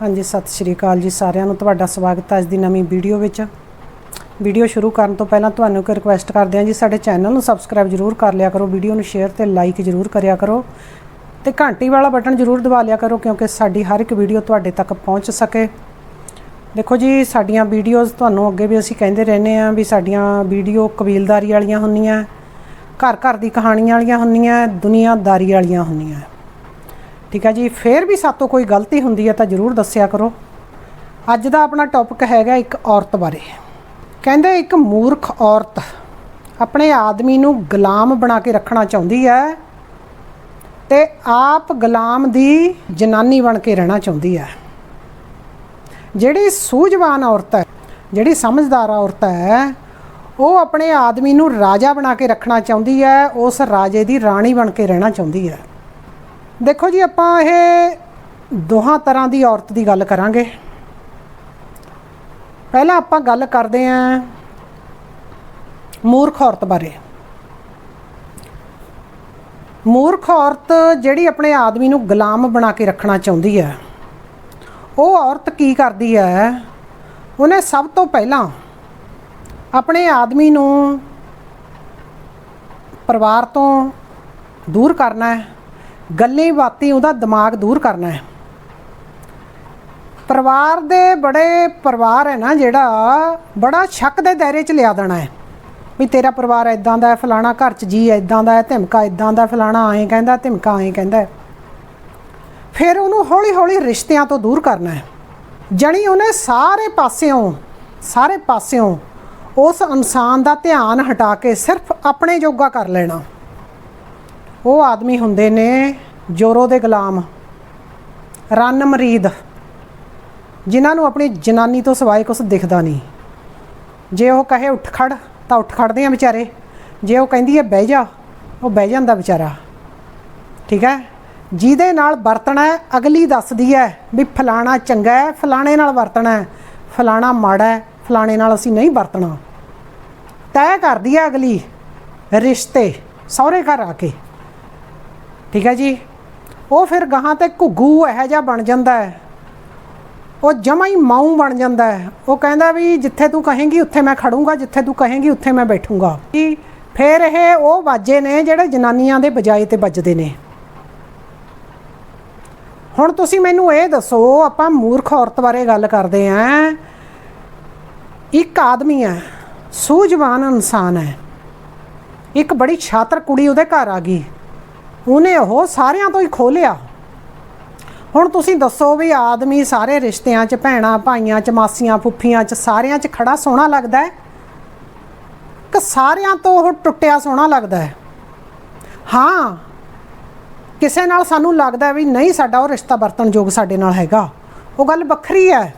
ਹਾਂਜੀ, ਸਤਿ ਸ਼੍ਰੀ ਅਕਾਲ ਜੀ ਸਾਰਿਆਂ ਨੂੰ। ਤੁਹਾਡਾ ਸਵਾਗਤ ਹੈ ਅੱਜ ਦੀ ਨਵੀਂ ਵੀਡੀਓ ਵਿੱਚ। ਵੀਡੀਓ ਸ਼ੁਰੂ ਕਰਨ ਤੋਂ ਪਹਿਲਾਂ ਤੁਹਾਨੂੰ ਇੱਕ ਰਿਕੁਐਸਟ ਕਰਦੇ ਹਾਂ ਜੀ, ਸਾਡੇ ਚੈਨਲ ਨੂੰ ਸਬਸਕ੍ਰਾਈਬ ਜਰੂਰ ਕਰ ਲਿਆ ਕਰੋ, ਵੀਡੀਓ ਨੂੰ ਸ਼ੇਅਰ ਤੇ ਲਾਈਕ ਜਰੂਰ ਕਰਿਆ ਕਰੋ ਤੇ ਘੰਟੀ ਵਾਲਾ ਬਟਨ ਜਰੂਰ ਦਬਾ ਲਿਆ ਕਰੋ ਕਿਉਂਕਿ ਸਾਡੀ ਹਰ ਇੱਕ ਵੀਡੀਓ ਤੁਹਾਡੇ ਤੱਕ ਪਹੁੰਚ ਸਕੇ। ਦੇਖੋ ਜੀ, ਸਾਡੀਆਂ ਵੀਡੀਓਜ਼ ਤੁਹਾਨੂੰ ਅੱਗੇ ਵੀ ਅਸੀਂ ਕਹਿੰਦੇ ਰਹਿੰਦੇ ਆਂ ਵੀ ਸਾਡੀਆਂ ਵੀਡੀਓ ਕਬੀਲਦਾਰੀ ਵਾਲੀਆਂ ਹੁੰਦੀਆਂ, ਘਰ ਘਰ ਦੀ ਕਹਾਣੀਆਂ ਵਾਲੀਆਂ ਹੁੰਦੀਆਂ, ਦੁਨੀਆਦਾਰੀ ਵਾਲੀਆਂ ਹੁੰਦੀਆਂ। ਠੀਕ ਹੈ ਜੀ, ਫੇਰ ਵੀ ਸਾਤੋਂ ਕੋਈ ਗਲਤੀ ਹੁੰਦੀ ਹੈ ਤਾਂ ਜਰੂਰ ਦੱਸਿਆ ਕਰੋ। ਅੱਜ ਦਾ ਆਪਣਾ ਟੌਪਿਕ ਹੈਗਾ ਇੱਕ ਔਰਤ ਬਾਰੇ। ਕਹਿੰਦੇ ਇੱਕ ਮੂਰਖ ਔਰਤ ਆਪਣੇ ਆਦਮੀ ਨੂੰ ਗੁਲਾਮ ਬਣਾ ਕੇ ਰੱਖਣਾ ਚਾਹੁੰਦੀ ਹੈ ਤੇ ਆਪ ਗੁਲਾਮ ਦੀ ਜਨਾਨੀ ਬਣ ਕੇ ਰਹਿਣਾ ਚਾਹੁੰਦੀ ਹੈ। ਜਿਹੜੀ ਸੂਝਵਾਨ ਔਰਤ ਹੈ, ਜਿਹੜੀ ਸਮਝਦਾਰ ਔਰਤ ਹੈ, ਉਹ ਆਪਣੇ ਆਦਮੀ ਨੂੰ ਰਾਜਾ ਬਣਾ ਕੇ ਰੱਖਣਾ ਚਾਹੁੰਦੀ ਹੈ, ਉਸ ਰਾਜੇ ਦੀ ਰਾਣੀ ਬਣ ਕੇ ਰਹਿਣਾ ਚਾਹੁੰਦੀ ਹੈ। ਦੇਖੋ ਜੀ, ਆਪਾਂ ਇਹ ਦੋਹਾਂ ਤਰ੍ਹਾਂ ਦੀ ਔਰਤ ਦੀ ਗੱਲ ਕਰਾਂਗੇ। ਪਹਿਲਾਂ ਆਪਾਂ ਗੱਲ ਕਰਦੇ ਆਂ ਮੂਰਖ ਔਰਤ ਬਾਰੇ। ਮੂਰਖ ਔਰਤ ਜਿਹੜੀ ਆਪਣੇ ਆਦਮੀ ਨੂੰ ਗੁਲਾਮ ਬਣਾ ਕੇ ਰੱਖਣਾ ਚਾਹੁੰਦੀ ਹੈ, ਉਹ ਔਰਤ ਕੀ ਕਰਦੀ ਹੈ? ਉਹਨੇ ਸਭ ਤੋਂ ਪਹਿਲਾਂ ਆਪਣੇ ਆਦਮੀ ਨੂੰ ਪਰਿਵਾਰ ਤੋਂ ਦੂਰ ਕਰਨਾ ਹੈ। ਗੱਲਾਂ ਬਾਤੀ ਉਹਦਾ ਦਿਮਾਗ ਦੂਰ ਕਰਨਾ ਹੈ। ਪਰਿਵਾਰ ਦੇ ਬੜੇ ਪਰਿਵਾਰ ਹੈ ਨਾ ਜਿਹੜਾ, ਬੜਾ ਸ਼ੱਕ ਦੇ ਦਾਇਰੇ 'ਚ ਲਿਆ ਦੇਣਾ ਹੈ। ਵੀ ਤੇਰਾ ਪਰਿਵਾਰ ਇਦਾਂ ਦਾ ਹੈ, ਫਲਾਣਾ ਘਰ 'ਚ ਜੀ ਇਦਾਂ ਦਾ ਹੈ, ਧਮਕਾ ਇਦਾਂ ਦਾ ਫਲਾਣਾ ਐਂ ਕਹਿੰਦਾ, ਧਮਕਾ ਐਂ ਕਹਿੰਦਾ ਫਿਰ ਉਹਨੂੰ ਹੌਲੀ ਹੌਲੀ ਰਿਸ਼ਤਿਆਂ ਤੋਂ ਦੂਰ ਕਰਨਾ ਹੈ। ਜਣੀ ਉਹਨੇ ਸਾਰੇ ਪਾਸਿਓਂ ਸਾਰੇ ਪਾਸਿਓਂ ਉਸ ਇਨਸਾਨ ਦਾ ਧਿਆਨ ਹਟਾ ਕੇ ਸਿਰਫ ਆਪਣੇ ਜੋਗਾ ਕਰ ਲੈਣਾ। ਉਹ ਆਦਮੀ ਹੁੰਦੇ ਨੇ ਜੋਰੋ ਦੇ ਗੁਲਾਮ, ਰੰਨ ਮਰੀਦ, ਜਿਨ੍ਹਾਂ ਨੂੰ ਆਪਣੀ ਜਨਾਨੀ ਤੋਂ ਸਿਵਾਏ ਕੁਝ ਦਿਖਦਾ ਨਹੀਂ। ਜੇ ਉਹ ਕਹੇ ਉੱਠ ਖੜ, ਤਾਂ ਉੱਠ ਖੜਦੇ ਆ ਵਿਚਾਰੇ। ਜੇ ਉਹ ਕਹਿੰਦੀ ਹੈ ਬਹਿ ਜਾ, ਉਹ ਬਹਿ ਜਾਂਦਾ ਵਿਚਾਰਾ। ਠੀਕ ਹੈ? ਜਿਹਦੇ ਨਾਲ ਵਰਤਣਾ ਅਗਲੀ ਦੱਸਦੀ ਹੈ ਵੀ ਫਲਾਣਾ ਚੰਗਾ ਹੈ, ਫਲਾਣੇ ਨਾਲ ਵਰਤਣਾ ਹੈ। ਫਲਾਣਾ ਮਾੜਾ ਹੈ, ਫਲਾਣੇ ਨਾਲ ਅਸੀਂ ਨਹੀਂ ਵਰਤਣਾ। ਤੈਅ ਕਰਦੀ ਹੈ ਅਗਲੀ, ਰਿਸ਼ਤੇ, ਸਹੁਰੇ ਘਰ ਆ ਕੇ। ਠੀਕ ਹੈ ਜੀ? ਉਹ ਫਿਰ ਗਾਹਾਂ ਤੇ ਘੁੱਗੂ ਇਹੋ ਜਿਹਾ ਬਣ ਜਾਂਦਾ ਹੈ। ਉਹ ਜਮਾ ਹੀ ਮਾਊ ਬਣ ਜਾਂਦਾ ਹੈ। ਉਹ ਕਹਿੰਦਾ ਵੀ ਜਿੱਥੇ ਤੂੰ ਕਹੇਂਗੀ ਉੱਥੇ ਮੈਂ ਖੜੂੰਗਾ, ਜਿੱਥੇ ਤੂੰ ਕਹੇਂਗੀ ਉੱਥੇ ਮੈਂ ਬੈਠੂੰਗਾ। ਜੀ, ਫਿਰ ਇਹ ਉਹ ਬਾਜੇ ਨੇ ਜਿਹੜੇ ਜਨਾਨੀਆਂ ਦੇ ਬਜਾਏ ਤੇ ਵੱਜਦੇ ਨੇ। ਹੁਣ ਤੁਸੀਂ ਮੈਨੂੰ ਇਹ ਦੱਸੋ, ਆਪਾਂ ਮੂਰਖ ਔਰਤ ਬਾਰੇ ਗੱਲ ਕਰਦੇ ਆਂ। ਇੱਕ ਆਦਮੀ ਹੈ, ਸੂਝਵਾਨ ਇਨਸਾਨ ਹੈ। ਇੱਕ ਬੜੀ ਛਾਤਰ ਕੁੜੀ ਉਹਦੇ ਘਰ ਆ ਗਈ। ਉਹਨੇ ਉਹ ਸਾਰਿਆਂ ਤੋਂ ਹੀ ਖੋਲਿਆ। ਹੁਣ ਤੁਸੀਂ ਦੱਸੋ ਵੀ ਆਦਮੀ ਸਾਰੇ ਰਿਸ਼ਤਿਆਂ 'ਚ, ਭੈਣਾਂ ਭਾਈਆਂ 'ਚ, ਮਾਸੀਆਂ ਫੁੱਫੀਆਂ 'ਚ, ਸਾਰਿਆਂ 'ਚ ਖੜਾ ਸੋਹਣਾ ਲੱਗਦਾ ਹੈ? ਕਿ ਸਾਰਿਆਂ ਤੋਂ ਉਹ ਟੁੱਟਿਆ ਸੋਹਣਾ ਲੱਗਦਾ ਹੈ? ਹਾਂ। ਕਿਸੇ ਨਾਲ ਸਾਨੂੰ ਲੱਗਦਾ ਵੀ ਨਹੀਂ ਸਾਡਾ ਉਹ ਰਿਸ਼ਤਾ ਵਰਤਨਯੋਗ ਸਾਡੇ ਨਾਲ ਹੈਗਾ। ਉਹ ਗੱਲ ਵੱਖਰੀ ਹੈ।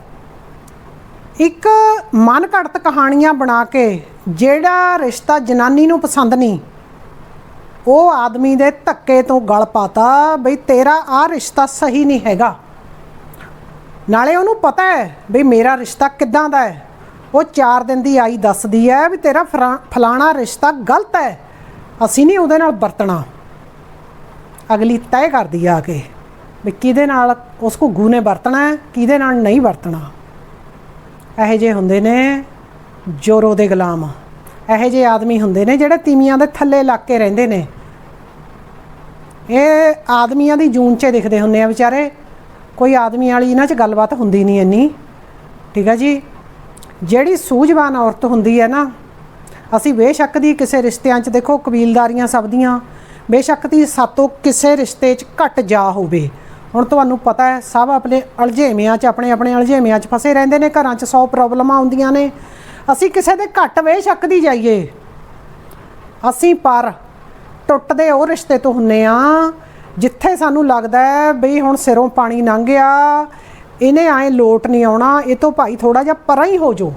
ਇੱਕ ਮਨ ਘੜਤ ਕਹਾਣੀਆਂ ਬਣਾ ਕੇ ਜਿਹੜਾ ਰਿਸ਼ਤਾ ਜਨਾਨੀ ਨੂੰ ਪਸੰਦ ਨਹੀਂ ਉਹ ਆਦਮੀ ਦੇ ਧੱਕੇ ਤੋਂ ਗਲ ਪਾਤਾ, ਬਈ ਤੇਰਾ ਆ ਰਿਸ਼ਤਾ ਸਹੀ ਨਹੀਂ ਹੈਗਾ। ਨਾਲੇ ਉਹਨੂੰ ਪਤਾ ਹੈ ਬਈ ਮੇਰਾ ਰਿਸ਼ਤਾ ਕਿੱਦਾਂ ਦਾ ਹੈ। ਉਹ 4 ਦਿਨ ਦੀ ਆਈ ਦੱਸਦੀ ਹੈ ਵੀ ਤੇਰਾ ਫਰਾ- ਫਲਾਣਾ ਰਿਸ਼ਤਾ ਗਲਤ ਹੈ। ਅਸੀਂ ਨਹੀਂ ਉਹਦੇ ਨਾਲ ਵਰਤਣਾ। ਅਗਲੀ ਤੈਅ ਕਰਦੀ ਆ ਕੇ ਵੀ ਕਿਹਦੇ ਨਾਲ ਉਸ ਘੁੱਗੂ ਨੇ ਵਰਤਣਾ ਹੈ, ਕਿਹਦੇ ਨਾਲ ਨਹੀਂ ਵਰਤਣਾ। ਇਹੋ ਜਿਹੇ ਹੁੰਦੇ ਨੇ ਜੋਰੋ ਦੇ ਗੁਲਾਮ। ਇਹੋ ਜਿਹੇ ਆਦਮੀ ਹੁੰਦੇ ਨੇ ਜਿਹੜੇ ਤੀਵੀਆਂ ਦੇ ਥੱਲੇ ਲੱਗ ਕੇ ਰਹਿੰਦੇ ਨੇ। ਇਹ ਆਦਮੀਆਂ ਦੀ ਜੂਨ 'ਚ ਦਿਖਦੇ ਹੁੰਦੇ ਆ ਵਿਚਾਰੇ। ਕੋਈ ਆਦਮੀ ਵਾਲੀ ਇਹਨਾਂ 'ਚ ਗੱਲਬਾਤ ਹੁੰਦੀ ਨਹੀਂ ਇੰਨੀ। ਠੀਕ ਹੈ ਜੀ? ਜਿਹੜੀ ਸੂਝਵਾਨ ਔਰਤ ਹੁੰਦੀ ਹੈ ਨਾ, ਅਸੀਂ ਬੇਸ਼ੱਕ ਦੀ ਕਿਸੇ ਰਿਸ਼ਤਿਆਂ 'ਚ ਦੇਖੋ ਕਬੀਲਦਾਰੀਆਂ ਸਭ ਦੀਆਂ, ਬੇਸ਼ੱਕ ਦੀ ਸਾਤੋਂ ਕਿਸੇ ਰਿਸ਼ਤੇ 'ਚ ਘਟ ਜਾ ਹੋਵੇ। ਹੁਣ ਤੁਹਾਨੂੰ ਪਤਾ ਹੈ, ਸਭ ਆਪਣੇ ਅਲਝੇਵਿਆਂ 'ਚ ਆਪਣੇ ਆਪਣੇ ਅਲਝੇਵਿਆਂ 'ਚ ਫਸੇ ਰਹਿੰਦੇ ਨੇ, ਘਰਾਂ 'ਚ 100 ਪ੍ਰੋਬਲਮਾਂ ਆਉਂਦੀਆਂ ਨੇ। ਅਸੀਂ ਕਿਸੇ ਦੇ ਘੱਟ ਵੇ ਦੀ ਜਾਈਏ। ਅਸੀਂ ਪਰ ਟੁੱਟਦੇ ਉਹ ਰਿਸ਼ਤੇ ਤੋਂ ਹੁੰਨੇ ਆ, ਜਿੱਥੇ ਸਾਨੂੰ ਲੱਗਦਾ ਹੈ ਬਈ ਹੁਣ ਸਿਰੋਂ ਪਾਣੀ ਲੰਘ ਗਿਆ, ਇਹਨੇ ਆਏ ਲੋਟ ਨਹੀਂ ਆਉਣਾ, ਇਹ ਤੋਂ ਭਾਈ ਥੋੜਾ ਜਿਹਾ ਪਰਾਂ ਹੀ ਹੋ ਜੋ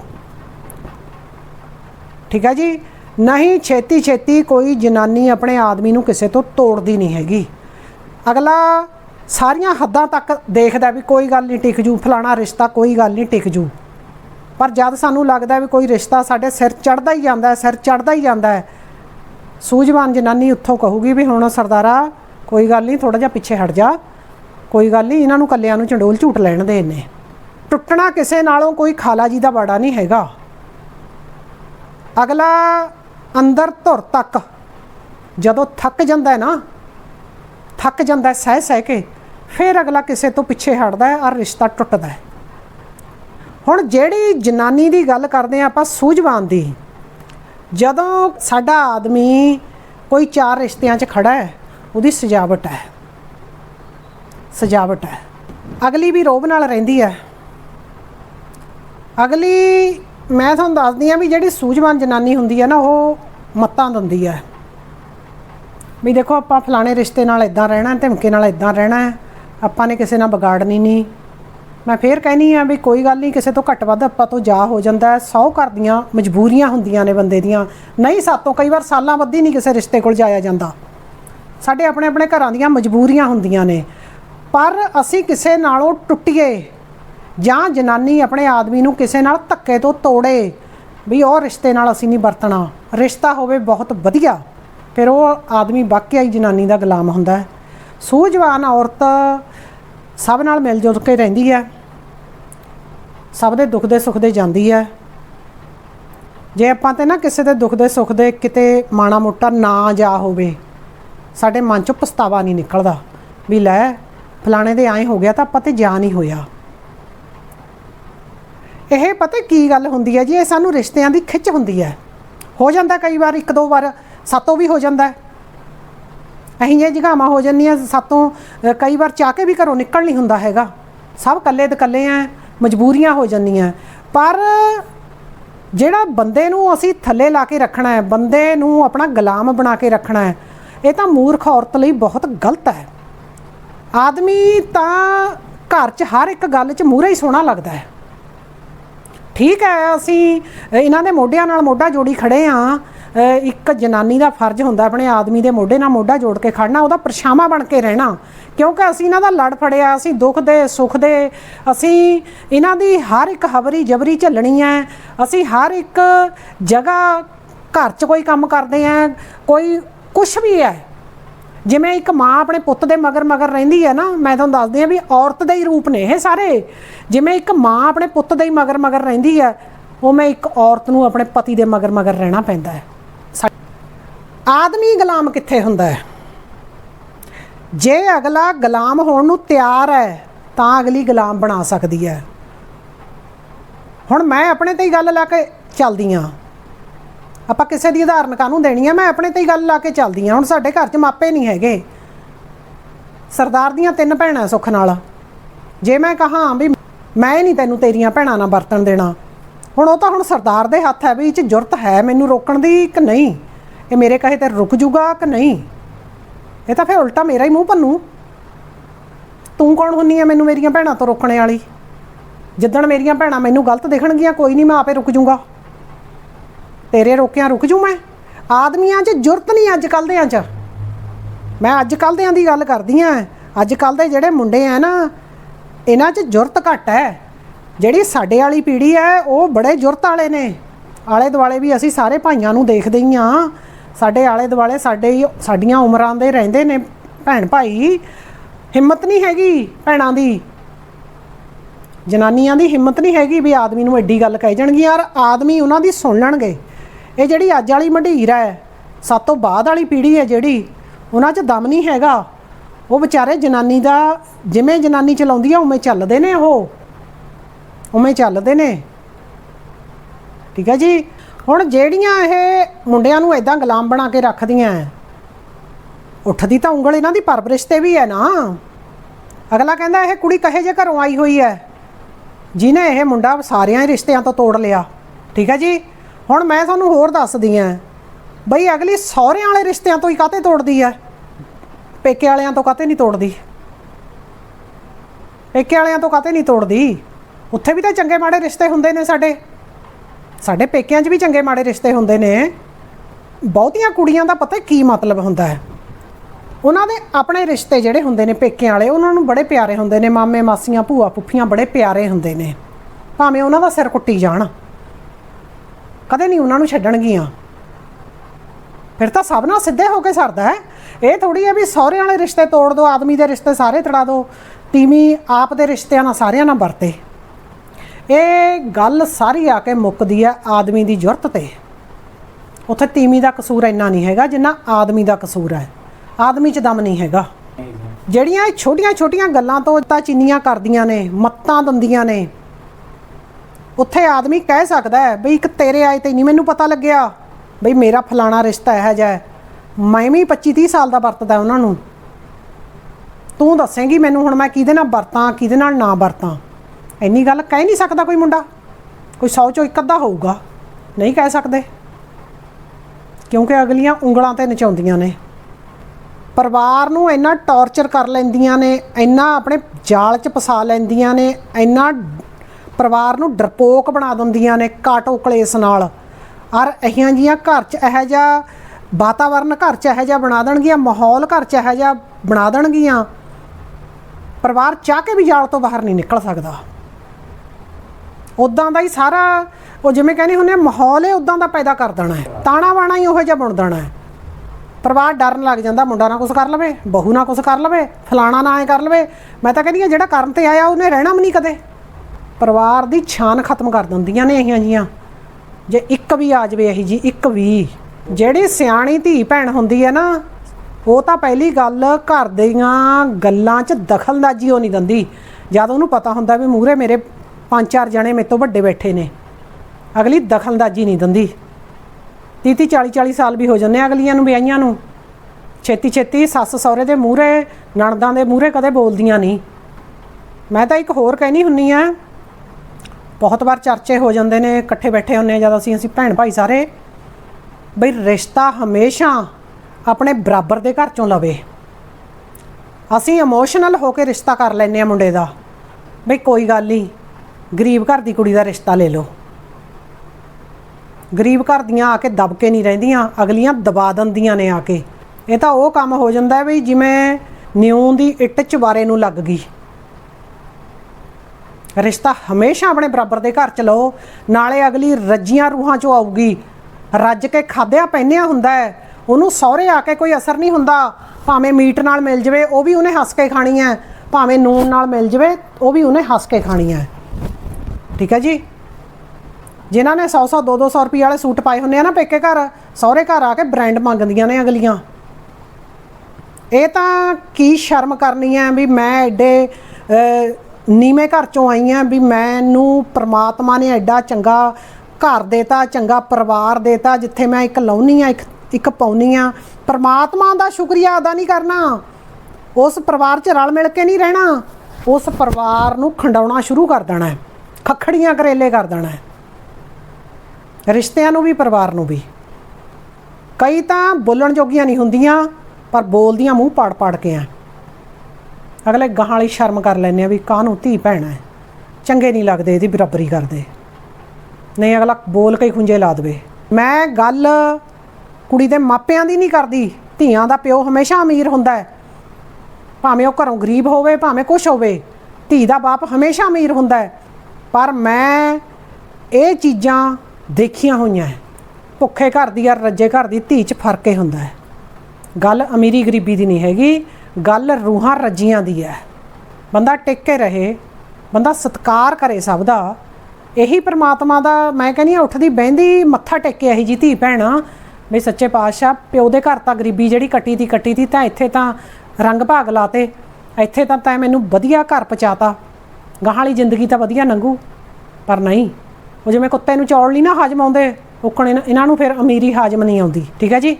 ਠੀਕ ਹੈ ਜੀ? ਨਹੀਂ ਛੇਤੀ ਛੇਤੀ ਕੋਈ ਜਨਾਨੀ ਆਪਣੇ ਆਦਮੀ ਨੂੰ ਕਿਸੇ ਤੋਂ ਤੋੜਦੀ ਨਹੀਂ ਹੈਗੀ। ਅਗਲਾ ਸਾਰੀਆਂ ਹੱਦਾਂ ਤੱਕ ਦੇਖਦਾ ਵੀ ਕੋਈ ਗੱਲ ਨਹੀਂ, ਟਿਕ ਜੂ, ਫਲਾਣਾ ਰਿਸ਼ਤਾ ਕੋਈ ਗੱਲ ਨਹੀਂ, ਟਿਕ ਜੂ। ਪਰ ਜਦ ਸਾਨੂੰ ਲੱਗਦਾ ਵੀ ਕੋਈ ਰਿਸ਼ਤਾ ਸਾਡੇ ਸਿਰ ਚੜਦਾ ਹੀ ਜਾਂਦਾ ਹੈ, ਸਿਰ ਚੜਦਾ ਹੀ ਜਾਂਦਾ ਹੈ, ਸੂਝਵਾਨ ਜਨਾਨੀ ਉੱਥੋਂ ਕਹੂਗੀ ਵੀ ਹੁਣ ਸਰਦਾਰਾ, ਕੋਈ ਗੱਲ ਨਹੀਂ ਥੋੜਾ ਜਿਹਾ ਪਿੱਛੇ ਹਟ ਜਾ। ਕੋਈ ਗੱਲ ਨਹੀਂ, ਇਹਨਾਂ ਨੂੰ ਕੱਲਿਆਂ ਨੂੰ ਚੰਡੋਲ ਝੂਟ ਲੈਣ ਦੇ ਇਹਨੇ ਟੁੱਟਣਾ ਕਿਸੇ ਨਾਲੋਂ ਕੋਈ ਖਾਲਾ ਜੀ ਦਾ ਬਾੜਾ ਨਹੀਂ ਹੈਗਾ। ਅਗਲਾ ਅੰਦਰ ਧੁਰ ਤੱਕ, ਜਦੋਂ ਥੱਕ ਜਾਂਦਾ ਹੈ ਨਾ, ਥੱਕ ਜਾਂਦਾ ਸਹਿ ਸਹਿ ਕੇ, ਫਿਰ ਅਗਲਾ ਕਿਸੇ ਤੋਂ ਪਿੱਛੇ ਹਟਦਾ ਹੈ ਔਰ ਰਿਸ਼ਤਾ ਟੁੱਟਦਾ ਹੈ। ਹੁਣ ਜਿਹੜੀ ਜਨਾਨੀ ਦੀ ਗੱਲ ਕਰਦੇ ਆ ਆਪਾਂ ਸੂਝਵਾਨ ਦੀ, ਜਦੋਂ ਸਾਡਾ ਆਦਮੀ ਕੋਈ ਚਾਰ ਰਿਸ਼ਤਿਆਂ 'ਚ ਖੜਾ ਹੈ, ਉਹਦੀ ਸਜਾਵਟ ਹੈ। ਸਜਾਵਟ ਹੈ। ਅਗਲੀ ਵੀ ਰੋਬ ਨਾਲ ਰਹਿੰਦੀ ਹੈ। ਅਗਲੀ, ਮੈਂ ਤੁਹਾਨੂੰ ਦੱਸਦੀ ਆ ਵੀ ਜਿਹੜੀ ਸੂਝਵਾਨ ਜਨਾਨੀ ਹੁੰਦੀ ਹੈ ਨਾ, ਉਹ ਮੱਤਾਂ ਦਿੰਦੀ ਹੈ। ਵੀ ਦੇਖੋ ਆਪਾਂ ਫਲਾਣੇ ਰਿਸ਼ਤੇ ਨਾਲ ਇਦਾਂ ਰਹਿਣਾ, ਧਮਕੇ ਨਾਲ ਇਦਾਂ ਰਹਿਣਾ, ਆਪਾਂ ਨੇ ਕਿਸੇ ਨਾਲ ਵਿਗਾੜਨੀ ਨਹੀਂ। ਮੈਂ ਫੇਰ ਕਹਿਨੀ ਆ ਵੀ ਕੋਈ ਗੱਲ ਨਹੀਂ, ਕਿਸੇ ਤੋਂ ਘੱਟ ਵੱਧ ਆਪਾਂ ਤੋਂ ਜਾ ਹੋ ਜਾਂਦਾ ਹੈ। ਸੌ ਘਰ ਦੀਆਂ ਮਜਬੂਰੀਆਂ ਹੁੰਦੀਆਂ ਨੇ ਬੰਦੇ ਦੀਆਂ। ਨਹੀਂ, ਸਾਤੋਂ ਕਈ ਵਾਰ ਸਾਲਾਂ ਬੱਧੀ ਨਹੀਂ ਕਿਸੇ ਰਿਸ਼ਤੇ ਕੋਲ ਜਾਇਆ ਜਾਂਦਾ। ਸਾਡੇ ਆਪਣੇ ਆਪਣੇ ਘਰਾਂ ਦੀਆਂ ਮਜਬੂਰੀਆਂ ਹੁੰਦੀਆਂ ਨੇ। ਪਰ ਅਸੀਂ ਕਿਸੇ ਨਾਲੋਂ ਟੁੱਟੀਏ ਜਾਂ ਜਨਾਨੀ ਆਪਣੇ ਆਦਮੀ ਨੂੰ ਕਿਸੇ ਨਾਲ ਧੱਕੇ ਤੋਂ ਤੋੜੇ ਵੀ ਉਹ ਰਿਸ਼ਤੇ ਨਾਲ ਅਸੀਂ ਨਹੀਂ ਵਰਤਣਾ। ਰਿਸ਼ਤਾ ਹੋਵੇ ਬਹੁਤ ਵਧੀਆ, ਫਿਰ ਉਹ ਆਦਮੀ ਵਾਕਿਆ ਹੀ ਜਨਾਨੀ ਦਾ ਗੁਲਾਮ ਹੁੰਦਾ ਹੈ। ਸੂਝਵਾਨ ਔਰਤ ਸਭ ਨਾਲ ਮਿਲ ਜੁਲ ਕੇ ਰਹਿੰਦੀ ਹੈ। ਸਭ ਦੇ ਦੁੱਖ ਦੇ ਸੁੱਖ ਦੇ ਜਾਂਦੀ ਹੈ। ਜੇ ਆਪਾਂ ਤੇ ਨਾ ਕਿਸੇ ਦੇ ਦੁੱਖ ਦੇ ਸੁੱਖ ਦੇ ਕਿਤੇ ਮਾਣਾ ਮੋਟਾ ਨਾ ਜਾ ਹੋਵੇ, ਸਾਡੇ ਮਨ ਚੋਂ ਪਛਤਾਵਾ ਨਹੀਂ ਨਿਕਲਦਾ ਵੀ ਲੈ, ਫਲਾਣੇ ਦੇ ਐਂ ਹੋ ਗਿਆ ਤਾਂ ਆਪਾਂ ਤੇ ਜਾ ਨਹੀਂ ਹੋਇਆ। ਇਹ ਪਤਾ ਕੀ ਗੱਲ ਹੁੰਦੀ ਹੈ ਜੀ, ਇਹ ਸਾਨੂੰ ਰਿਸ਼ਤਿਆਂ ਦੀ ਖਿੱਚ ਹੁੰਦੀ ਹੈ। ਹੋ ਜਾਂਦਾ ਕਈ ਵਾਰ, ਇੱਕ ਦੋ ਵਾਰ ਸਾਤੋਂ ਵੀ ਹੋ ਜਾਂਦਾ। ਹੈ ਅਹੀਂ ਇਹ ਜਗਾਵਾਂ ਹੋ ਜਾਂਦੀਆਂ, ਸਾਤੋਂ ਕਈ ਵਾਰ ਚਾਹ ਕੇ ਵੀ ਘਰੋਂ ਨਿਕਲ ਨਹੀਂ ਹੁੰਦਾ ਹੈਗਾ। ਸਭ ਕੱਲੇ ਤੇ ਕੱਲੇ ਆ ਮਜਬੂਰੀਆਂ ਹੋ ਜਾਂਦੀਆਂ। ਪਰ ਜਿਹੜਾ ਬੰਦੇ ਨੂੰ ਅਸੀਂ ਥੱਲੇ ਲਾ ਕੇ ਰੱਖਣਾ ਹੈ, ਬੰਦੇ ਨੂੰ ਆਪਣਾ ਗੁਲਾਮ ਬਣਾ ਕੇ ਰੱਖਣਾ ਹੈ, ਇਹ ਤਾਂ ਮੂਰਖ ਔਰਤ ਲਈ ਬਹੁਤ ਗਲਤ ਹੈ। ਆਦਮੀ ਤਾਂ ਘਰ 'ਚ ਹਰ ਇੱਕ ਗੱਲ 'ਚ ਮੂਹਰੇ ਹੀ ਸੋਹਣਾ ਲੱਗਦਾ ਹੈ। ਠੀਕ ਹੈ, ਅਸੀਂ ਇਹਨਾਂ ਦੇ ਮੋਢਿਆਂ ਨਾਲ ਮੋਢਾ ਜੋੜੀ ਖੜੇ ਆ ਇੱਕ ਜਨਾਨੀ ਦਾ ਫਰਜ਼ ਹੁੰਦਾ ਆਪਣੇ ਆਦਮੀ ਦੇ ਮੋਢੇ ਨਾਲ ਮੋਢਾ ਜੋੜ ਕੇ ਖੜਨਾ, ਉਹਦਾ ਪਰਛਾਵਾਂ ਬਣ ਕੇ ਰਹਿਣਾ। ਕਿਉਂਕਿ ਅਸੀਂ ਇਹਨਾਂ ਦਾ ਲੜ ਫੜਿਆ, ਅਸੀਂ ਦੁੱਖ ਦੇ, ਸੁੱਖ ਦੇ, ਅਸੀਂ ਇਹਨਾਂ ਦੀ ਹਰ ਇੱਕ ਹਵਰੀ ਜਬਰੀ ਝੱਲਣੀ ਹੈ। ਅਸੀਂ ਹਰ ਇੱਕ ਜਗ੍ਹਾ ਘਰ 'ਚ ਕੋਈ ਕੰਮ ਕਰਦੇ ਆ ਕੋਈ ਕੁਝ ਵੀ ਹੈ। ਜਿਵੇਂ ਇੱਕ ਮਾਂ ਆਪਣੇ ਪੁੱਤ ਦੇ ਮਗਰ ਮਗਰ ਰਹਿੰਦੀ ਹੈ ਨਾ, ਮੈਂ ਤੁਹਾਨੂੰ ਦੱਸਦੀ ਹਾਂ ਵੀ ਔਰਤ ਦੇ ਹੀ ਰੂਪ ਨੇ ਇਹ ਸਾਰੇ। ਜਿਵੇਂ ਇੱਕ ਮਾਂ ਆਪਣੇ ਪੁੱਤ ਦੇ ਹੀ ਮਗਰ ਮਗਰ ਰਹਿੰਦੀ ਹੈ ਉਵੇਂ ਇੱਕ ਔਰਤ ਨੂੰ ਆਪਣੇ ਪਤੀ ਦੇ ਮਗਰ ਮਗਰ ਰਹਿਣਾ ਪੈਂਦਾ ਹੈ। ਆਦਮੀ ਗੁਲਾਮ ਕਿੱਥੇ ਹੁੰਦਾ ਹੈ? ਜੇ ਅਗਲਾ ਗੁਲਾਮ ਹੋਣ ਨੂੰ ਤਿਆਰ ਹੈ, ਤਾਂ ਅਗਲੀ ਗੁਲਾਮ ਬਣਾ ਸਕਦੀ ਹੈ। ਹੁਣ ਮੈਂ ਆਪਣੇ ਤੇ ਹੀ ਗੱਲ ਲਾ ਕੇ ਚੱਲਦੀ ਹਾਂ। ਆਪਾਂ ਕਿਸੇ ਦੀ ਉਦਾਹਰਨ ਕਾਹਨੂੰ ਦੇਣੀ ਆ? ਮੈਂ ਆਪਣੇ ਤੇ ਹੀ ਗੱਲ ਲਾ ਕੇ ਚੱਲਦੀ ਆ। ਹੁਣ ਸਾਡੇ ਘਰ 'ਚ ਮਾਪੇ ਨਹੀਂ ਹੈਗੇ। ਸਰਦਾਰ ਦੀਆਂ ਤਿੰਨ ਭੈਣਾਂ ਸੁੱਖ ਨਾਲ। ਜੇ ਮੈਂ ਕਹਾਂ ਵੀ ਮੈਂ ਨਹੀਂ ਤੈਨੂੰ ਤੇਰੀਆਂ ਭੈਣਾਂ ਨਾਲ ਵਰਤਣ ਦੇਣਾ। ਹੁਣ ਉਹ ਤਾਂ ਹੁਣ ਸਰਦਾਰ ਦੇ ਹੱਥ ਹੈ ਵੀ ਇਹ 'ਚ ਜੁਰਤ ਹੈ ਮੈਨੂੰ ਰੋਕਣ ਦੀ ਕਿ ਨਹੀਂ? ਇਹ ਮੇਰੇ ਕਹੇ ਤੇ ਰੁਕ ਜੂਗਾ ਕਿ ਨਹੀਂ? ਇਹ ਤਾਂ ਫਿਰ ਉਲਟਾ ਮੇਰਾ ਹੀ ਮੂੰਹ ਭੰਨੂ ਤੂੰ ਕੌਣ ਹੁੰਨੀ ਆ ਮੈਨੂੰ ਮੇਰੀਆਂ ਭੈਣਾਂ ਤੋਂ ਰੋਕਣੇ ਵਾਲੀ? ਜਿੱਦਣ ਮੇਰੀਆਂ ਭੈਣਾਂ ਮੈਨੂੰ ਗਲਤ ਦੇਖਣਗੀਆਂ, ਕੋਈ ਨਹੀਂ, ਮੈਂ ਆਪੇ ਰੁਕ ਜੂਗਾ। ਤੇਰੇ ਰੋਕਿਆਂ ਰੁਕ ਜੂ ਮੈਂ। ਆਦਮੀਆਂ 'ਚ ਜੁਰਤ ਨਹੀਂ ਅੱਜ ਕੱਲ੍ਹ ਦਿਆਂ 'ਚ। ਮੈਂ ਅੱਜ ਕੱਲ੍ਹ ਦਿਆਂ ਦੀ ਗੱਲ ਕਰਦੀ ਆ। ਅੱਜ ਕੱਲ੍ਹ ਦੇ ਜਿਹੜੇ ਮੁੰਡੇ ਆ ਨਾ, ਇਹਨਾਂ 'ਚ ਜੁਰਤ ਘੱਟ ਹੈ ਜਿਹੜੀ ਸਾਡੇ ਵਾਲੀ ਪੀੜ੍ਹੀ ਹੈ ਉਹ ਬੜੇ ਜੁਰਤ ਵਾਲੇ ਨੇ। ਆਲੇ ਦੁਆਲੇ ਵੀ ਅਸੀਂ ਸਾਰੇ ਭਾਈਆਂ ਨੂੰ ਦੇਖਦੇ ਹੀ ਆ। ਸਾਡੇ ਆਲੇ ਦੁਆਲੇ ਸਾਡੇ ਹੀ, ਸਾਡੀਆਂ ਉਮਰਾਂ ਦੇ ਰਹਿੰਦੇ ਨੇ ਭੈਣ ਭਾਈ। ਹਿੰਮਤ ਨਹੀਂ ਹੈਗੀ ਭੈਣਾਂ ਦੀ। ਜਨਾਨੀਆਂ ਦੀ ਹਿੰਮਤ ਨਹੀਂ ਹੈਗੀ ਵੀ ਆਦਮੀ ਨੂੰ ਐਡੀ ਗੱਲ ਕਹਿ ਜਾਣਗੀ ਯਾਰ ਆਦਮੀ ਉਹਨਾਂ ਦੀ ਸੁਣ ਲੈਣਗੇ। ਇਹ ਜਿਹੜੀ ਅੱਜ ਵਾਲੀ ਮੰਡੀਰ ਹੈ ਸਾਤੋਂ ਬਾਅਦ ਵਾਲੀ ਪੀੜ੍ਹੀ ਹੈ ਜਿਹੜੀ, ਉਹਨਾਂ 'ਚ ਦਮ ਨਹੀਂ ਹੈਗਾ। ਉਹ ਵਿਚਾਰੇ ਜਨਾਨੀ ਦਾ, ਜਿਵੇਂ ਜਨਾਨੀ ਚਲਾਉਂਦੀ ਆ, ਉਵੇਂ ਚੱਲਦੇ ਨੇ ਉਹ। ਉਵੇਂ ਚੱਲਦੇ ਨੇ। ਠੀਕ ਹੈ ਜੀ? ਹੁਣ ਜਿਹੜੀਆਂ ਇਹ ਮੁੰਡਿਆਂ ਨੂੰ ਐਦਾਂ ਗੁਲਾਮ ਬਣਾ ਕੇ ਰੱਖਦੀਆਂ ਉੱਠਦੀ ਤਾਂ ਉਂਗਲ ਇਹਨਾਂ ਦੀ ਪਰਵਰਿਸ਼ ਤੇ ਵੀ ਹੈ ਨਾ। ਅਗਲਾ ਕਹਿੰਦਾ, ਇਹ ਕੁੜੀ ਕਹੇ ਜੇ ਘਰੋਂ ਆਈ ਹੋਈ ਹੈ ਜਿਹਨੇ ਇਹ ਮੁੰਡਾ ਸਾਰਿਆਂ ਰਿਸ਼ਤਿਆਂ ਤੋਂ ਤੋੜ ਲਿਆ। ਠੀਕ ਹੈ ਜੀ? ਹੁਣ ਮੈਂ ਤੁਹਾਨੂੰ ਹੋਰ ਦੱਸਦੀ ਆਂ। ਬਈ ਅਗਲੀ ਸਹੁਰਿਆਂ ਵਾਲੇ ਰਿਸ਼ਤਿਆਂ ਤੋਂ ਹੀ ਕਾਤੇ ਤੋੜਦੀ ਹੈ ਪੇਕੇ ਵਾਲਿਆਂ ਤੋਂ ਕਾਤੇ ਨਹੀਂ ਤੋੜਦੀ? ਪੇਕੇ ਵਾਲਿਆਂ ਤੋਂ ਕਾਤੇ ਨਹੀਂ ਤੋੜਦੀ? ਉੱਥੇ ਵੀ ਤਾਂ ਚੰਗੇ ਮਾੜੇ ਰਿਸ਼ਤੇ ਹੁੰਦੇ ਨੇ ਸਾਡੇ। ਸਾਡੇ ਪੇਕਿਆਂ 'ਚ ਵੀ ਚੰਗੇ ਮਾੜੇ ਰਿਸ਼ਤੇ ਹੁੰਦੇ ਨੇ। ਬਹੁਤੀਆਂ ਕੁੜੀਆਂ ਦਾ ਪਤਾ ਕੀ ਮਤਲਬ ਹੁੰਦਾ ਹੈ ਉਹਨਾਂ ਦੇ ਆਪਣੇ ਰਿਸ਼ਤੇ ਜਿਹੜੇ ਹੁੰਦੇ ਨੇ ਪੇਕਿਆਂ ਵਾਲੇ, ਉਹਨਾਂ ਨੂੰ ਬੜੇ ਪਿਆਰੇ ਹੁੰਦੇ ਨੇ। ਮਾਮੇ, ਮਾਸੀਆਂ, ਭੂਆ, ਫੁੱਫੀਆਂ ਬੜੇ ਪਿਆਰੇ ਹੁੰਦੇ ਨੇ। ਭਾਵੇਂ ਉਹਨਾਂ ਦਾ ਸਿਰ ਕੁੱਟੀ ਜਾਣ। ਕਦੇ ਨਹੀਂ ਉਹਨਾਂ ਨੂੰ ਛੱਡਣਗੀਆਂ। ਫਿਰ ਤਾਂ ਸਭ ਨਾਲ ਸਿੱਧੇ ਹੋ ਕੇ ਸਰਦਾ ਹੈ। ਇਹ ਥੋੜੀ ਹੈ ਵੀ ਸਹੁਰੇ ਵਾਲੇ ਰਿਸ਼ਤੇ ਤੋੜ ਦਿਓ ਆਦਮੀ ਦੇ ਰਿਸ਼ਤੇ ਸਾਰੇ ਤੜਾ ਦਿਓ ਤੀਵੀਂ ਆਪ ਦੇ ਰਿਸ਼ਤਿਆਂ ਨਾਲ ਸਾਰਿਆਂ ਨਾਲ ਵਰਤੇ। ਇਹ ਗੱਲ ਸਾਰੀ ਆ ਕੇ ਮੁੱਕਦੀ ਆ ਆਦਮੀ ਦੀ ਜ਼ਰੂਰਤ ਤੇ। ਉੱਥੇ ਤੀਮੀ ਦਾ ਕਸੂਰ ਇੰਨਾ ਨਹੀਂ ਹੈਗਾ ਜਿੰਨਾ ਆਦਮੀ ਦਾ ਕਸੂਰ ਹੈ। ਆਦਮੀ 'ਚ ਦਮ ਨਹੀਂ ਹੈਗਾ। ਜਿਹੜੀਆਂ ਇਹ ਛੋਟੀਆਂ-ਛੋਟੀਆਂ ਗੱਲਾਂ ਤੋਂ ਤਾਂ ਚਿੰਨੀਆਂ ਕਰਦੀਆਂ ਨੇ ਮੱਤਾਂ ਦਿੰਦੀਆਂ ਨੇ ਉੱਥੇ ਆਦਮੀ ਕਹਿ ਸਕਦਾ ਹੈ, ਬਈ ਇੱਕ ਤੇਰੇ ਆਏ ਤੇ ਨਹੀਂ ਮੈਨੂੰ ਪਤਾ ਲੱਗਿਆ। ਬਈ ਮੇਰਾ ਫਲਾਣਾ ਰਿਸ਼ਤਾ ਇਹੋ ਜਿਹਾ ਮੈਂ ਵੀ 25 30 ਸਾਲ ਦਾ ਵਰਤਦਾ ਉਹਨਾਂ ਨੂੰ। ਤੂੰ ਦੱਸੇਂਗੀ ਮੈਨੂੰ ਹੁਣ ਮੈਂ ਕਿਹਦੇ ਨਾਲ ਵਰਤਾਂ, ਕਿਹਦੇ ਨਾਲ ਨਾ ਵਰਤਾਂ। ਇੰਨੀ ਗੱਲ ਕਹਿ ਨਹੀਂ ਸਕਦਾ ਕੋਈ ਮੁੰਡਾ। ਕੋਈ 100 ਚੋਂ ਇੱਕ ਅੱਧਾ ਹੋਊਗਾ। ਨਹੀਂ ਕਹਿ ਸਕਦੇ। ਕਿਉਂਕਿ ਅਗਲੀਆਂ ਉਂਗਲਾਂ ਤੇ ਨਚਾਉਂਦੀਆਂ ਨੇ। ਪਰਿਵਾਰ ਨੂੰ ਇੰਨਾ ਟੌਰਚਰ ਕਰ ਲੈਂਦੀਆਂ ਨੇ, ਇੰਨਾ ਆਪਣੇ ਜਾਲ 'ਚ ਫਸਾ ਲੈਂਦੀਆਂ ਨੇ, ਇੰਨਾ ਪਰਿਵਾਰ ਨੂੰ ਡਰਪੋਕ ਬਣਾ ਦਿੰਦੀਆਂ ਨੇ ਕਾਟੋ ਕਲੇਸ਼ ਨਾਲ। ਔਰ ਇਹੀਆਂ ਜੀਆਂ ਘਰ 'ਚ ਇਹੋ ਜਿਹਾ ਵਾਤਾਵਰਨ ਘਰ 'ਚ ਇਹੋ ਜਿਹਾ ਬਣਾ ਦੇਣਗੀਆਂ, ਮਾਹੌਲ ਘਰ 'ਚ ਇਹੋ ਜਿਹਾ ਬਣਾ ਦੇਣਗੀਆਂ, ਪਰਿਵਾਰ ਚਾਹ ਕੇ ਵੀ ਜਾਲ ਤੋਂ ਬਾਹਰ ਨਹੀਂ ਨਿਕਲ ਸਕਦਾ। ਉਦਾਂ ਦਾ ਹੀ ਸਾਰਾ, ਉਹ ਜਿਵੇਂ ਕਹਿੰਦੇ ਹੁੰਦੇ ਮਾਹੌਲ ਹੈ ਉਦਾਂ ਦਾ ਪੈਦਾ ਕਰ ਦੇਣਾ ਹੈ। ਤਾਣਾ ਬਾਣਾ ਹੀ ਉਹੋ ਜਿਹਾ ਬਣ ਦੇਣਾ ਹੈ। ਪਰਿਵਾਰ ਡਰਨ ਲੱਗ ਜਾਂਦਾ, ਮੁੰਡਾ ਨਾ ਕੁਝ ਕਰ ਲਵੇ, ਬਹੂ ਨਾ ਕੁਝ ਕਰ ਲਵੇ, ਫਲਾਣਾ ਨਾ ਐ ਕਰ ਲਵੇ। ਮੈਂ ਤਾਂ ਕਹਿੰਦੀ ਆ ਜਿਹੜਾ ਕਰਨ ਤੇ ਆਇਆ, ਉਹਨੇ ਰਹਿਣਾ ਵੀ ਨਹੀਂ ਕਦੇ। ਪਰਿਵਾਰ ਦੀ ਛਾਨ ਖਤਮ ਕਰ ਦਿੰਦੀਆਂ ਨੇ ਇਹੀਆਂ ਜੀਆਂ। ਜੇ ਇੱਕ ਵੀ ਆ ਜਾਵੇ ਇਹੀ ਜੀ, ਇੱਕ ਵੀ। ਜਿਹੜੀ ਸਿਆਣੀ ਧੀ ਭੈਣ ਹੁੰਦੀ ਹੈ ਨਾ, ਉਹ ਤਾਂ ਪਹਿਲੀ ਗੱਲ ਘਰ ਦੀਆਂ ਗੱਲਾਂ 'ਚ ਦਖਲਅੰਦਾਜ਼ੀ ਉਹ ਨਹੀਂ ਦਿੰਦੀ। ਜਦ ਉਹਨੂੰ ਪਤਾ ਹੁੰਦਾ ਵੀ ਮੂਹਰੇ ਮੇਰੇ ਪੰਜ ਚਾਰ ਜਣੇ ਮੇਰੇ ਤੋਂ ਵੱਡੇ ਬੈਠੇ ਨੇ, ਅਗਲੀ ਦਖਲਅੰਦਾਜ਼ੀ ਨਹੀਂ ਦਿੰਦੀ। 30 30 40 40 ਸਾਲ ਵੀ ਹੋ ਜਾਂਦੇ ਅਗਲੀਆਂ ਨੂੰ, ਵਿਆਹੀਆਂ ਨੂੰ। ਛੇਤੀ ਛੇਤੀ ਸੱਸ ਸਹੁਰੇ ਦੇ ਮੂਹਰੇ, ਨਣਦਾਂ ਦੇ ਮੂਹਰੇ ਕਦੇ ਬੋਲਦੀਆਂ ਨਹੀਂ। ਮੈਂ ਤਾਂ ਇੱਕ ਹੋਰ ਕਹਿਣੀ ਹੁੰਨੀ ਆ ਬਹੁਤ ਵਾਰ ਚਰਚੇ ਹੋ ਜਾਂਦੇ ਨੇ, ਇਕੱਠੇ ਬੈਠੇ ਹੁੰਨੇ ਆ ਜਦ ਅਸੀਂ ਅਸੀਂ ਭੈਣ ਭਾਈ ਸਾਰੇ, ਬਈ ਰਿਸ਼ਤਾ ਹਮੇਸ਼ਾ ਆਪਣੇ ਬਰਾਬਰ ਦੇ ਘਰ ਚੋਂ ਲਵੇ। ਅਸੀਂ ਇਮੋਸ਼ਨਲ ਹੋ ਕੇ ਰਿਸ਼ਤਾ ਕਰ ਲੈਨੇ ਆ ਮੁੰਡੇ ਦਾ। ਬਈ ਕੋਈ ਗੱਲ ਨਹੀਂ, ਗਰੀਬ ਘਰ ਦੀ ਕੁੜੀ ਦਾ ਰਿਸ਼ਤਾ ਲੈ ਲਓ। ਗਰੀਬ ਘਰ ਦੀਆਂ ਆ ਕੇ ਦਬ ਕੇ ਨਹੀਂ ਰਹਿੰਦੀਆਂ, ਅਗਲੀਆਂ ਦਬਾ ਦਿੰਦੀਆਂ ਨੇ ਆ ਕੇ। ਇਹ ਤਾਂ ਉਹ ਕੰਮ ਹੋ ਜਾਂਦਾ ਹੈ ਵੀ ਜਿਵੇਂ ਨਿਊ ਦੀ ਇੱਟ ਚਵਾਰੇ ਨੂੰ ਲੱਗ ਗਈ। ਰਿਸ਼ਤਾ ਹਮੇਸ਼ਾ ਆਪਣੇ ਬਰਾਬਰ ਦੇ ਘਰ ਚ ਲਓ, ਨਾਲੇ ਅਗਲੀ ਰੱਜੀਆਂ ਰੂਹਾਂ ਚੋਂ ਆਊਗੀ। ਰੱਜ ਕੇ ਖਾਦਿਆ ਪਹਿਨਿਆ ਹੁੰਦਾ ਹੈ, ਉਹਨੂੰ ਸਹੁਰੇ ਆ ਕੇ ਕੋਈ ਅਸਰ ਨਹੀਂ ਹੁੰਦਾ। ਭਾਵੇਂ ਮੀਟ ਨਾਲ ਮਿਲ ਜਵੇ, ਉਹ ਵੀ ਉਹਨੇ ਹੱਸ ਕੇ ਖਾਣੀ ਹੈ। ਭਾਵੇਂ ਨੂਨ ਨਾਲ ਮਿਲ ਜਵੇ, ਉਹ ਵੀ ਉਹਨੇ ਹੱਸ ਕੇ ਖਾਣੀ ਹੈ। ਠੀਕ ਹੈ ਜੀ? ਜਿਨ੍ਹਾਂ ਨੇ 100 100 2 200 ਰੁਪਏ ਵਾਲੇ ਸੂਟ ਪਾਏ ਹੁੰਦੇ ਆ ਨਾ ਪੇਕੇ ਘਰ, ਸਹੁਰੇ ਘਰ ਆ ਕੇ ਬ੍ਰਾਂਡ ਮੰਗਦੀਆਂ ਨੇ ਅਗਲੀਆਂ। ਇਹ ਤਾਂ ਕੀ ਸ਼ਰਮ ਕਰਨੀ ਹੈ ਵੀ ਮੈਂ ਐਡੇ ਨੀਵੇਂ ਘਰ ਚੋਂ ਆਈ ਹਾਂ ਵੀ ਮੈਨੂੰ ਪ੍ਰਮਾਤਮਾ ਨੇ ਐਡਾ ਚੰਗਾ ਘਰ ਦੇਤਾ, ਚੰਗਾ ਪਰਿਵਾਰ ਦੇਤਾ, ਜਿੱਥੇ ਮੈਂ ਇੱਕ ਲਾਉਣੀ ਆ, ਇੱਕ ਇੱਕ ਪਾਉਣੀ ਆ। ਪ੍ਰਮਾਤਮਾ ਦਾ ਸ਼ੁਕਰੀਆ ਅਦਾ ਨਹੀਂ ਕਰਨਾ। ਉਸ ਪਰਿਵਾਰ 'ਚ ਰਲ ਮਿਲ ਕੇ ਨਹੀਂ ਰਹਿਣਾ। ਉਸ ਪਰਿਵਾਰ ਨੂੰ ਖੰਡਾਉਣਾ ਸ਼ੁਰੂ ਕਰ ਦੇਣਾ ਹੈ। ਖੱਖੜੀਆਂ ਕਰੇਲੇ ਕਰ ਦੇਣਾ ਹੈ। ਰਿਸ਼ਤਿਆਂ ਨੂੰ ਵੀ, ਪਰਿਵਾਰ ਨੂੰ ਵੀ। ਕਈ ਤਾਂ ਬੋਲਣ ਜੋਗੀਆਂ ਨਹੀਂ ਹੁੰਦੀਆਂ, ਪਰ ਬੋਲਦੀਆਂ ਮੂੰਹ ਪਾੜ ਪਾੜ ਕੇ ਆ। ਅਗਲੇ ਗਾਹਾਂ ਵਾਲੀ ਸ਼ਰਮ ਕਰ ਲੈਂਦੇ ਆ ਵੀ ਕਾਹਨੂੰ ਧੀ ਭੈਣ ਹੈ ਚੰਗੇ ਨਹੀਂ ਲੱਗਦੇ, ਇਹਦੀ ਬਰਾਬਰੀ ਕਰਦੇ। ਨਹੀਂ, ਅਗਲਾ ਬੋਲ ਕੇ ਹੀ ਖੁੰਝੇ ਲਾ ਦੇਵੇ। ਮੈਂ ਗੱਲ ਕੁੜੀ ਦੇ ਮਾਪਿਆਂ ਦੀ ਨਹੀਂ ਕਰਦੀ। ਧੀਆਂ ਦਾ ਪਿਓ ਹਮੇਸ਼ਾ ਅਮੀਰ ਹੁੰਦਾ ਹੈ ਭਾਵੇਂ ਉਹ ਘਰੋਂ ਗਰੀਬ ਹੋਵੇ, ਭਾਵੇਂ ਕੁਛ ਹੋਵੇ, ਧੀ ਦਾ ਬਾਪ ਹਮੇਸ਼ਾ ਅਮੀਰ ਹੁੰਦਾ ਹੈ ਪਰ ਮੈਂ ਇਹ ਚੀਜ਼ਾਂ ਦੇਖੀਆਂ ਹੋਈਆਂ ਹੈ ਭੁੱਖੇ ਘਰ ਦੀ ਯਾਰ ਰੱਜੇ ਘਰ ਦੀ ਧੀ 'ਚ ਫ਼ਰਕ ਹੀ ਹੁੰਦਾ ਹੈ ਗੱਲ ਅਮੀਰੀ ਗਰੀਬੀ ਦੀ ਨਹੀਂ ਹੈਗੀ। ਗੱਲ ਰੂਹਾਂ ਰੱਜੀਆਂ ਦੀ ਹੈ ਬੰਦਾ ਟਿਕ ਕੇ ਰਹੇ, ਬੰਦਾ ਸਤਕਾਰ ਕਰੇ ਸਭ ਦਾ। ਇਹੀ ਪ੍ਰਮਾਤਮਾ ਦਾ ਮੈਂ ਕਹਿੰਦੀ ਹਾਂ, ਉੱਠਦੀ ਬਹਿੰਦੀ ਮੱਥਾ ਟੇਕੇ ਇਹੀ ਜੀ ਧੀ ਭੈਣ। ਵੀ ਸੱਚੇ ਪਾਤਸ਼ਾਹ, ਪਿਓ ਦੇ ਘਰ ਤਾਂ ਗਰੀਬੀ ਜਿਹੜੀ ਕੱਟੀ ਦੀ ਕੱਟੀ ਦੀ ਤਾਂ ਇੱਥੇ ਤਾਂ ਰੰਗ ਭਾਗ ਲਾਤੇ। ਇੱਥੇ ਤਾਂ ਤੈਂ ਮੈਨੂੰ ਵਧੀਆ ਘਰ ਪਹੁੰਚਾਤਾ। ਗਾਹਾਂ ਵਾਲੀ ਜ਼ਿੰਦਗੀ ਤਾਂ ਵਧੀਆ ਲੰਘੂ ਪਰ ਨਹੀਂ, ਉਹ ਜਿਵੇਂ ਕੁੱਤੇ ਨੂੰ ਚੌਲ ਨਹੀਂ ਨਾ ਹਾਜ਼ਮ ਆਉਂਦੇ ਉਕਣ ਇਹਨਾਂ- ਇਹਨਾਂ ਨੂੰ ਫਿਰ ਅਮੀਰੀ ਹਾਜ਼ਮ ਨਹੀਂ ਆਉਂਦੀ। ਠੀਕ ਹੈ ਜੀ?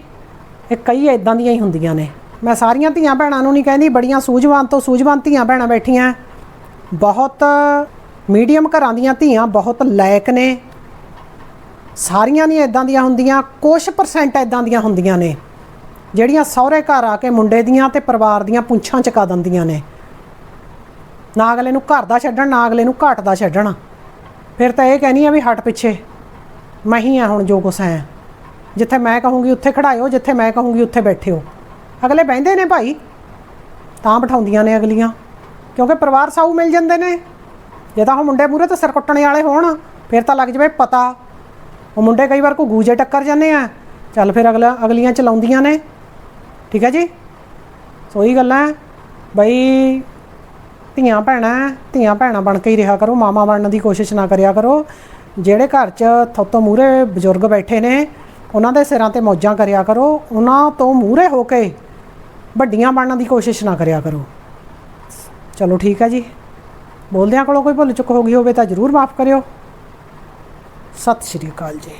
ਇਹ ਕਈ ਇਦਾਂ ਦੀਆਂ ਹੀ ਹੁੰਦੀਆਂ ਨੇ। ਮੈਂ ਸਾਰੀਆਂ ਧੀਆਂ ਭੈਣਾਂ ਨੂੰ ਨਹੀਂ ਕਹਿੰਦੀ, ਬੜੀਆਂ ਸੂਝਵਾਨ ਤੋਂ ਸੂਝਵਾਨ ਧੀਆਂ ਭੈਣਾਂ ਬੈਠੀਆਂ। ਬਹੁਤ ਮੀਡੀਅਮ ਘਰਾਂ ਦੀਆਂ ਧੀਆਂ ਬਹੁਤ ਲਾਇਕ ਨੇ। ਸਾਰੀਆਂ ਨਹੀਂ ਇਦਾਂ ਦੀਆਂ ਹੁੰਦੀਆਂ ਕੁਝ ਪਰਸੈਂਟ ਇਦਾਂ ਦੀਆਂ ਹੁੰਦੀਆਂ ਨੇ। ਜਿਹੜੀਆਂ ਸਹੁਰੇ ਘਰ ਆ ਕੇ ਮੁੰਡੇ ਦੀਆਂ ਤੇ ਪਰਿਵਾਰ ਦੀਆਂ ਪੁੰਛਾਂ ਚਕਾ ਦਿੰਦੀਆਂ ਨੇ। ਨਾ ਅਗਲੇ ਨੂੰ ਘਰ ਦਾ ਛੱਡਣ, ਨਾ ਅਗਲੇ ਨੂੰ ਘਾਟ ਦਾ ਛੱਡਣ। ਫਿਰ ਤਾਂ ਇਹ ਕਹਿਣੀ ਆ ਵੀ ਹਟ ਪਿੱਛੇ। ਮੈਂ ਹੀ ਆ ਹੁਣ ਜੋ ਕੁਛ ਹੈ ਜਿੱਥੇ ਮੈਂ ਕਹੂੰਗੀ ਉੱਥੇ ਖੜਾਇਓ, ਜਿੱਥੇ ਮੈਂ ਕਹੂੰਗੀ ਉੱਥੇ ਬੈਠਿਓ। ਅਗਲੇ ਬਹਿੰਦੇ ਨੇ ਭਾਈ। ਤਾਂ ਬਿਠਾਉਂਦੀਆਂ ਨੇ ਅਗਲੀਆਂ। ਕਿਉਂਕਿ ਪਰਿਵਾਰ ਸਾਊ ਮਿਲ ਜਾਂਦੇ ਨੇ। ਜੇ ਤਾਂ ਉਹ ਮੁੰਡੇ ਮੂਰੇ ਤੇ ਸਿਰ ਕੁੱਟਣੇ ਵਾਲੇ ਹੋਣ, ਫਿਰ ਤਾਂ ਲੱਗ ਜਵੇ ਪਤਾ। ਉਹ ਮੁੰਡੇ ਕਈ ਵਾਰ ਕੋ ਗੂਜੇ ਟੱਕਰ ਜਾਂਦੇ ਆ। ਚੱਲ ਫਿਰ ਅਗਲਾ ਅਗਲੀਆਂ ਚਲਾਉਂਦੀਆਂ ਨੇ। ਠੀਕ ਹੈ ਜੀ? ਸੋ ਇਹ ਗੱਲਾਂ ਬਈ ਧੀਆਂ ਭੈਣਾਂ ਧੀਆਂ ਭੈਣਾਂ ਬਣ ਕੇ ਹੀ ਰਿਹਾ ਕਰੋ। ਮਾਮਾ ਬਣਨ ਦੀ ਕੋਸ਼ਿਸ਼ ਨਾ ਕਰਿਆ ਕਰੋ। ਜਿਹੜੇ ਘਰ 'ਚ ਥੋਤੋਂ ਮੂਹਰੇ ਬਜ਼ੁਰਗ ਬੈਠੇ ਨੇ, ਉਹਨਾਂ ਦੇ ਸਿਰਾਂ ਤੇ ਮੌਜਾਂ ਕਰਿਆ ਕਰੋ। ਉਹਨਾਂ ਤੋਂ ਮੂਹਰੇ ਹੋ ਕੇ ਵੱਡੀਆਂ ਬਣਨ ਦੀ ਕੋਸ਼ਿਸ਼ ਨਾ ਕਰਿਆ ਕਰੋ। ਚਲੋ ਠੀਕ ਹੈ ਜੀ। ਬੋਲਦਿਆਂ ਕੋਲੋਂ ਕੋਈ ਭੁੱਲ ਚੁੱਕ ਹੋ ਗਈ ਹੋਵੇ ਤਾਂ ਜ਼ਰੂਰ ਮਾਫ ਕਰਿਓ। ਸਤਿ ਸ਼੍ਰੀ ਅਕਾਲ ਜੀ।